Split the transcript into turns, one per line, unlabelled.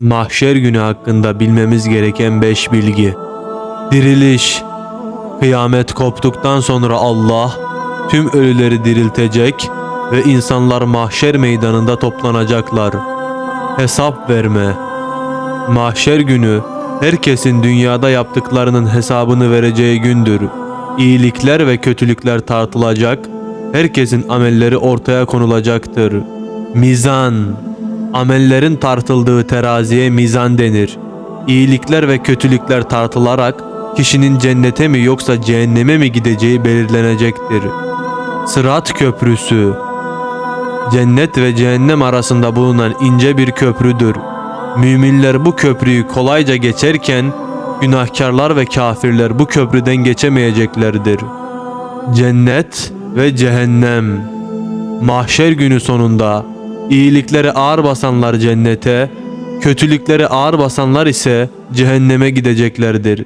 Mahşer günü hakkında bilmemiz gereken 5 bilgi. Diriliş. Kıyamet koptuktan sonra Allah tüm ölüleri diriltecek ve insanlar mahşer meydanında toplanacaklar. Hesap verme. Mahşer günü herkesin dünyada yaptıklarının hesabını vereceği gündür. İyilikler ve kötülükler tartılacak, herkesin amelleri ortaya konulacaktır. Mizan Amellerin tartıldığı teraziye mizan denir. İyilikler ve kötülükler tartılarak kişinin cennete mi yoksa cehenneme mi gideceği belirlenecektir. Sırat köprüsü Cennet ve cehennem arasında bulunan ince bir köprüdür. Müminler bu köprüyü kolayca geçerken günahkarlar ve kafirler bu köprüden geçemeyeceklerdir. Cennet ve cehennem Mahşer günü sonunda iyilikleri ağır basanlar cennete, kötülükleri ağır basanlar ise cehenneme gideceklerdir.